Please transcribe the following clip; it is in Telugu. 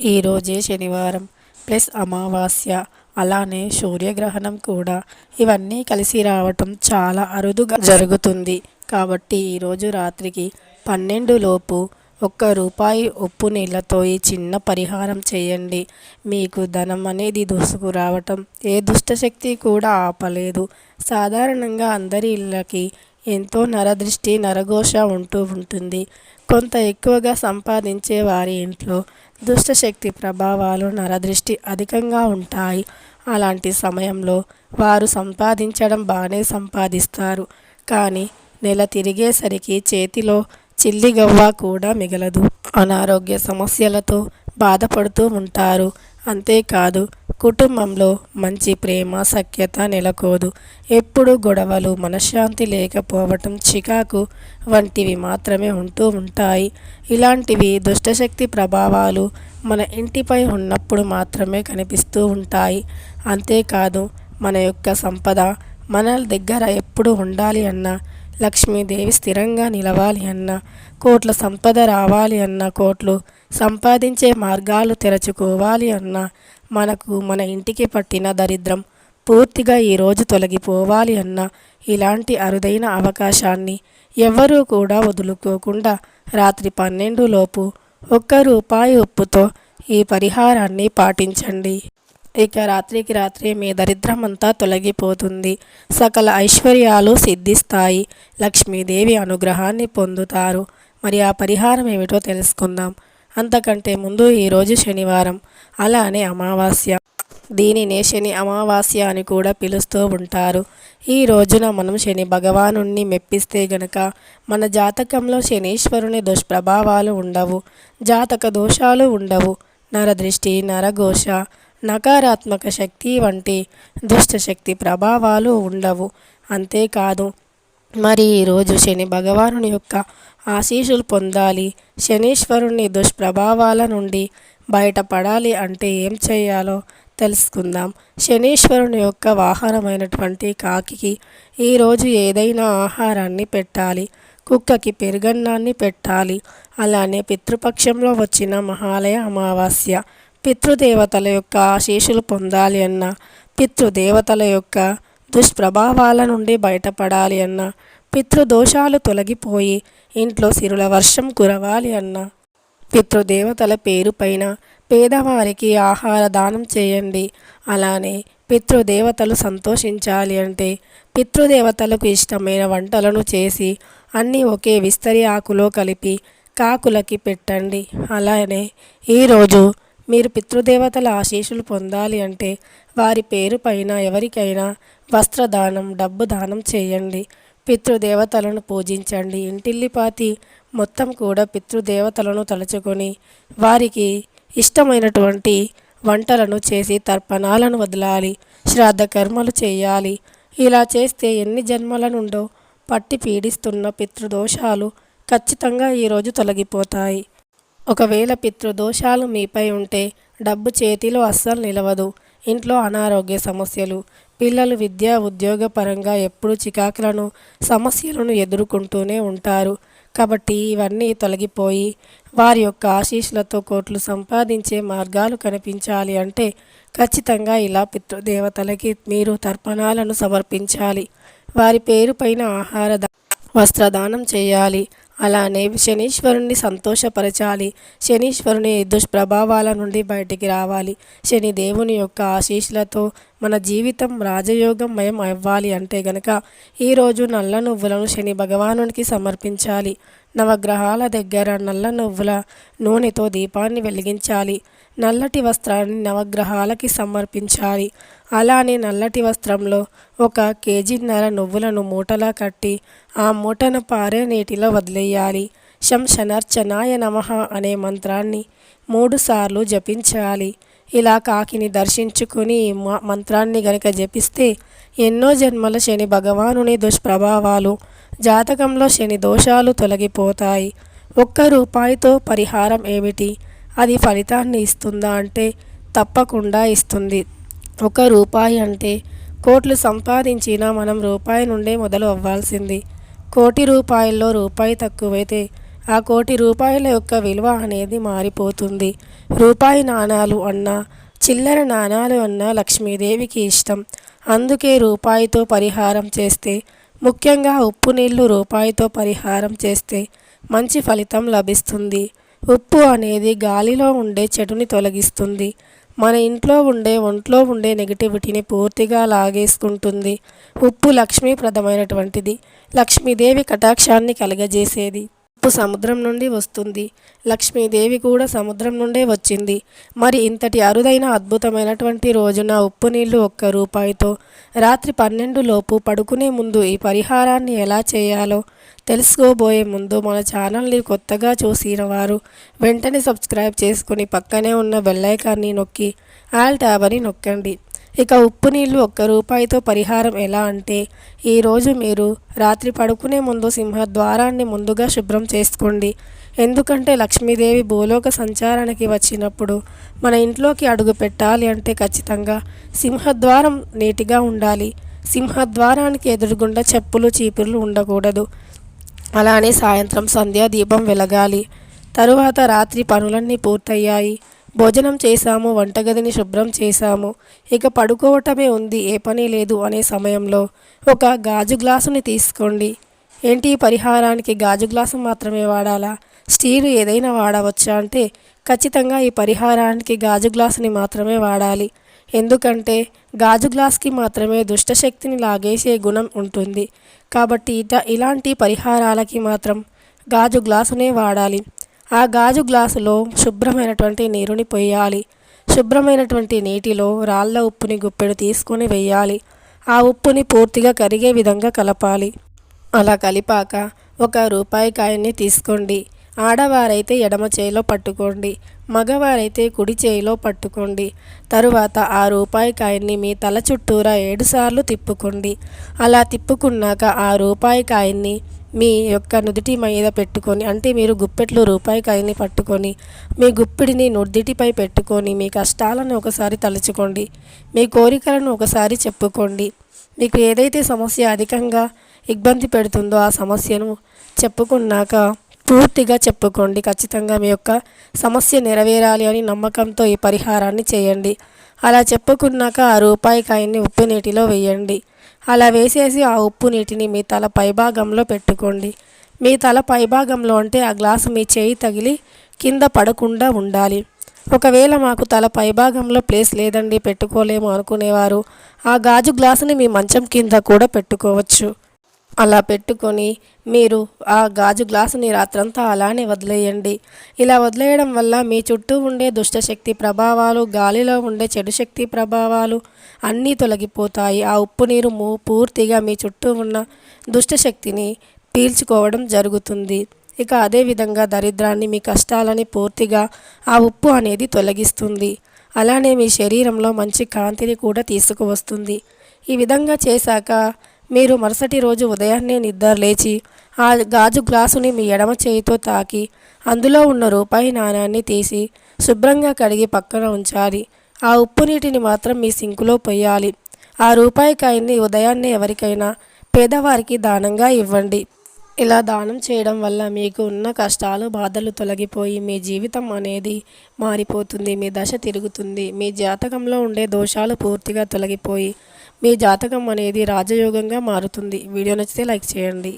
ఈరోజే శనివారం. ప్లస్ అమావాస్య. అలానే సూర్యగ్రహణం కూడా. ఇవన్నీ కలిసి రావటం చాలా అరుదుగా జరుగుతుంది. కాబట్టి ఈరోజు రాత్రికి పన్నెండు లోపు ఒక్క రూపాయి ఉప్పు నీళ్ళతో ఈ చిన్న పరిహారం చేయండి. మీకు ధనం అనేది దూసుకురావటం ఏ దుష్టశక్తి కూడా ఆపలేదు. సాధారణంగా అందరి ఇళ్ళకి ఎంతో నరదృష్టి నరఘోష ఉంటూ ఉంటుంది. కొంత ఎక్కువగా సంపాదించే వారి ఇంట్లో దుష్టశక్తి ప్రభావాలు నరదృష్టి అధికంగా ఉంటాయి. అలాంటి సమయంలో వారు సంపాదించడం బాగానే సంపాదిస్తారు. కానీ నెల తిరిగేసరికి చేతిలో చిల్లిగవ్వ కూడా మిగలదు. అనారోగ్య సమస్యలతో బాధపడుతూ ఉంటారు. అంతేకాదు కుటుంబంలో మంచి ప్రేమ సఖ్యత నెలకోదు. ఎప్పుడు గొడవలు మనశ్శాంతి లేకపోవటం చికాకు వంటివి మాత్రమే ఉంటూ ఉంటాయి. ఇలాంటివి దుష్టశక్తి ప్రభావాలు మన ఇంటిపై ఉన్నప్పుడు మాత్రమే కనిపిస్తూ ఉంటాయి. అంతేకాదు మన యొక్క సంపద మన దగ్గర ఎప్పుడు ఉండాలి అన్నా లక్ష్మీదేవి స్థిరంగా నిలవాలి అన్న కోట్ల సంపద రావాలి అన్న కోట్లు సంపాదించే మార్గాలు తెరచుకోవాలి అన్న మనకు మన ఇంటికి పట్టిన దరిద్రం పూర్తిగా ఈరోజు తొలగిపోవాలి అన్న ఇలాంటి అరుదైన అవకాశాన్ని ఎవ్వరూ కూడా వదులుకోకుండా రాత్రి పన్నెండు లోపు ఒక్క రూపాయి ఉప్పుతో ఈ పరిహారాన్ని పాటించండి. ఇక రాత్రికి రాత్రి మీ దరిద్రం అంతా తొలగిపోతుంది. సకల ఐశ్వర్యాలు సిద్ధిస్తాయి. లక్ష్మీదేవి అనుగ్రహాన్ని పొందుతారు. మరి ఆ పరిహారం ఏమిటో తెలుసుకుందాం. అంతకంటే ముందు ఈరోజు శనివారం. అలానే అమావాస్య. దీనినే శని అమావాస్య అని కూడా పిలుస్తూ ఉంటారు. ఈ రోజున మనం శని భగవాను మెప్పిస్తే గనక మన జాతకంలో శనీశ్వరుని దుష్ప్రభావాలు ఉండవు జాతక దోషాలు ఉండవు. నరదృష్టి నరఘోష నకారాత్మక శక్తి వంటి దుష్టశక్తి ప్రభావాలు ఉండవు. అంతేకాదు మరి ఈరోజు శని భగవానుని యొక్క ఆశీస్సులు పొందాలి. శనీశ్వరుని దుష్ప్రభావాల నుండి బయటపడాలి అంటే ఏం చేయాలో తెలుసుకుందాం. శనీశ్వరుని యొక్క వాహనమైనటువంటి కాకికి ఈరోజు ఏదైనా ఆహారాన్ని పెట్టాలి. కుక్కకి పెరుగన్నాన్ని పెట్టాలి. అలానే పితృపక్షంలో వచ్చిన మహాలయ అమావాస్య పితృదేవతల యొక్క ఆశీస్సులు పొందాలి అన్న పితృదేవతల యొక్క దుష్ప్రభావాల నుండి బయటపడాలి అన్న. పితృదోషాలు తొలగిపోయి ఇంట్లో సిరుల వర్షం కురవాలి అన్న. పితృదేవతల పేరు పైన పేదవారికి ఆహార దానం చేయండి. అలానే పితృదేవతలు సంతోషించాలి అంటే పితృదేవతలకు ఇష్టమైన వంటలను చేసి అన్నీ ఒకే విస్తరి ఆకులో కలిపి కాకులకి పెట్టండి. అలానే ఈరోజు మీరు పితృదేవతల ఆశీస్సులు పొందాలి అంటే వారి పేరు పైన ఎవరికైనా వస్త్రదానం డబ్బు దానం చేయండి. పితృదేవతలను పూజించండి. ఇంటిల్లిపాతి మొత్తం కూడా పితృదేవతలను తలుచుకొని వారికి ఇష్టమైనటువంటి వంటలను చేసి తర్పణాలను వదలాలి. శ్రాద్ధ కర్మలు చేయాలి. ఇలా చేస్తే ఎన్ని జన్మల నుండో పట్టి పీడిస్తున్న పితృదోషాలు ఖచ్చితంగా ఈరోజు తొలగిపోతాయి. ఒకవేళ పితృదోషాలు మీపై ఉంటే డబ్బు చేతిలో అస్సలు నిలవదు. ఇంట్లో అనారోగ్య సమస్యలు పిల్లలు విద్యా ఉద్యోగ పరంగా ఎప్పుడు చికాకులను సమస్యలను ఎదుర్కొంటూనే ఉంటారు. కాబట్టి ఇవన్నీ తొలగిపోయి వారి యొక్క ఆశీస్సులతో కోట్లు సంపాదించే మార్గాలు కనిపించాలి అంటే ఖచ్చితంగా ఇలా పితృదేవతలకి మీరు తర్పణాలను సమర్పించాలి. వారి పేరు పైన ఆహార వస్త్రదానం చేయాలి. అలానే శనీశ్వరుణ్ణి సంతోషపరచాలి. శనీశ్వరుని దుష్ప్రభావాల నుండి బయటికి రావాలి. శని దేవుని యొక్క ఆశీస్సులతో మన జీవితం రాజయోగమయం అవ్వాలి అంటే గనక ఈరోజు నల్ల నువ్వులను శని భగవానునికి సమర్పించాలి. నవగ్రహాల దగ్గర నల్ల నువ్వుల నూనెతో దీపాన్ని వెలిగించాలి. నల్లటి వస్త్రాన్ని నవగ్రహాలకి సమర్పించాలి. అలానే నల్లటి వస్త్రంలో ఒక కేజీన్నర నువ్వులను మూటలా కట్టి ఆ మూటను పారే నీటిలో వదిలేయాలి. శంశనర్చనాయ నమ అనే మంత్రాన్ని మూడుసార్లు జపించాలి. ఇలా కాకిని దర్శించుకుని మంత్రాన్ని గనక జపిస్తే ఎన్నో జన్మల శని భగవానుని దుష్ప్రభావాలు జాతకంలో శని దోషాలు తొలగిపోతాయి. ఒక్క రూపాయితో పరిహారం ఏమిటి? అది ఫలితాన్ని ఇస్తుందా అంటే తప్పకుండా ఇస్తుంది. ఒక రూపాయి అంటే కోట్లు సంపాదించినా మనం రూపాయి నుండే మొదలు అవ్వాల్సింది. కోటి రూపాయల్లో రూపాయి తక్కువైతే ఆ కోటి రూపాయల యొక్క విలువ అనేది మారిపోతుంది. రూపాయి నాణాలు అన్నా చిల్లర నాణాలు అన్నా లక్ష్మీదేవికి ఇష్టం. అందుకే రూపాయితో పరిహారం చేస్తే ముఖ్యంగా ఉప్పు నీళ్ళు రూపాయితో పరిహారం చేస్తే మంచి ఫలితం లభిస్తుంది. ఉప్పు అనేది గాలిలో ఉండే చెడుని తొలగిస్తుంది. మన ఇంట్లో ఉండే ఒంట్లో ఉండే నెగిటివిటీని పూర్తిగా లాగేసుకుంటుంది. ఉప్పు లక్ష్మీప్రదమైనటువంటిది. లక్ష్మీదేవి కటాక్షాన్ని కలగజేసేది. ఉప్పు సముద్రం నుండి వస్తుంది. లక్ష్మీదేవి కూడా సముద్రం నుండే వచ్చింది. మరి ఇంతటి అరుదైన అద్భుతమైనటువంటి రోజున ఉప్పు నీళ్ళు ఒక్క రూపాయితో రాత్రి పన్నెండు లోపు పడుకునే ముందు ఈ పరిహారాన్ని ఎలా చేయాలో తెలుసుకోబోయే ముందు మన ఛానల్ని కొత్తగా చూసిన వారు వెంటనే సబ్స్క్రైబ్ చేసుకుని పక్కనే ఉన్న బెల్లైకాన్ని నొక్కి ఆల్ ట్యాబ్ అని నొక్కండి. ఇక ఉప్పు నీళ్ళు ఒక్క రూపాయితో పరిహారం ఎలా అంటే ఈరోజు మీరు రాత్రి పడుకునే ముందు సింహద్వారాన్ని ముందుగా శుభ్రం చేసుకోండి. ఎందుకంటే లక్ష్మీదేవి భూలోక సంచారానికి వచ్చినప్పుడు మన ఇంట్లోకి అడుగు పెట్టాలి అంటే ఖచ్చితంగా సింహద్వారం నీటిగా ఉండాలి. సింహద్వారానికి ఎదురుగుండా చెప్పులు చీపుర్లు ఉండకూడదు. అలానే సాయంత్రం సంధ్యా దీపం వెలగాలి. తరువాత రాత్రి పనులన్నీ పూర్తయ్యాయి. భోజనం చేశాము వంటగదిని శుభ్రం చేశాము. ఇక పడుకోవటమే ఉంది ఏ పని లేదు అనే సమయంలో ఒక గాజు గ్లాసుని తీసుకోండి. ఏంటి పరిహారానికి గాజు గ్లాసు మాత్రమే వాడాలా? స్టీల్ ఏదైనా వాడవచ్చా అంటే ఖచ్చితంగా ఈ పరిహారానికి గాజు గ్లాసుని మాత్రమే వాడాలి. ఎందుకంటే గాజు గ్లాస్కి మాత్రమే దుష్టశక్తిని లాగేసే గుణం ఉంటుంది. కాబట్టి ఇట ఇలాంటి పరిహారాలకి మాత్రం గాజు గ్లాసునే వాడాలి. ఆ గాజు గ్లాసులో శుభ్రమైనటువంటి నీరుని పోయాలి శుభ్రమైనటువంటి నీటిలో రాళ్ళ ఉప్పుని గుప్పెడు తీసుకొని వెయ్యాలి. ఆ ఉప్పుని పూర్తిగా కరిగే విధంగా కలపాలి. అలా కలిపాక ఒక రూపాయి కాయన్ని తీసుకోండి. ఆడవారైతే ఎడమ చేయిలో పట్టుకోండి. మగవారైతే కుడి చేయిలో పట్టుకోండి. తరువాత ఆ రూపాయి కాయన్ని మీ తల చుట్టూరా ఏడుసార్లు తిప్పుకోండి. అలా తిప్పుకున్నాక ఆ రూపాయి కాయన్ని మీ యొక్క నుదిటి మీద పెట్టుకొని అంటే మీరు గుప్పెట్లు రూపాయి కాయని పట్టుకొని మీ గుప్పిడిని నుదిటిపై పెట్టుకొని మీ కష్టాలను ఒకసారి తలుచుకోండి. మీ కోరికలను ఒకసారి చెప్పుకోండి. మీకు ఏదైతే సమస్య అధికంగా ఇబ్బంది పెడుతుందో ఆ సమస్యను చెప్పుకున్నాక పూర్తిగా చెప్పుకోండి. ఖచ్చితంగా మీ యొక్క సమస్య నెరవేరాలి అని నమ్మకంతో ఈ పరిహారాన్ని చేయండి. అలా చెప్పుకున్నాక ఆ రూపాయి కాయన్ని ఉప్పు నీటిలో వేయండి. అలా వేసేసి ఆ ఉప్పు నీటిని మీ తల పైభాగంలో పెట్టుకోండి. మీ తల పైభాగంలో అంటే ఆ గ్లాసు మీ చేయి తగిలి కింద పడకుండా ఉండాలి. ఒకవేళ మాకు తల పైభాగంలో ప్లేస్ లేదండి పెట్టుకోలేము అనుకునేవారు ఆ గాజు గ్లాసుని మీ మంచం కింద కూడా పెట్టుకోవచ్చు. అలా పెట్టుకొని మీరు ఆ గాజు గ్లాసుని రాత్రంతా అలానే వదిలేయండి. ఇలా వదిలేయడం వల్ల మీ చుట్టూ ఉండే దుష్టశక్తి ప్రభావాలు గాలిలో ఉండే చెడు శక్తి ప్రభావాలు అన్నీ తొలగిపోతాయి. ఆ ఉప్పు నీరు పూర్తిగా మీ చుట్టూ ఉన్న దుష్టశక్తిని పీల్చుకోవడం జరుగుతుంది. ఇక అదేవిధంగా దరిద్రాన్ని మీ కష్టాలని పూర్తిగా ఆ ఉప్పు అనేది తొలగిస్తుంది. అలానే మీ శరీరంలో మంచి కాంతిని కూడా తీసుకువస్తుంది. ఈ విధంగా చేశాక మీరు మరుసటి రోజు ఉదయాన్నే నిద్ర లేచి ఆ గాజు గ్లాసుని మీ ఎడమ చేయితో తాకి అందులో ఉన్న రూపాయి నాణాన్ని తీసి శుభ్రంగా కడిగి పక్కన ఉంచాలి. ఆ ఉప్పు నీటిని మాత్రం మీ సింకులో పొయ్యాలి ఆ రూపాయి కాయన్ని ఉదయాన్నే ఎవరికైనా పేదవారికి దానంగా ఇవ్వండి. ఇలా దానం చేయడం వల్ల మీకు ఉన్న కష్టాలు బాధలు తొలగిపోయి మీ జీవితం అనేది మారిపోతుంది మీ దశ తిరుగుతుంది. మీ జాతకంలో ఉండే దోషాలు పూర్తిగా తొలగిపోయి మీ జాతకం అనేది రాజయోగంగా మారుతుంది. వీడియో నచ్చితే లైక్ చేయండి.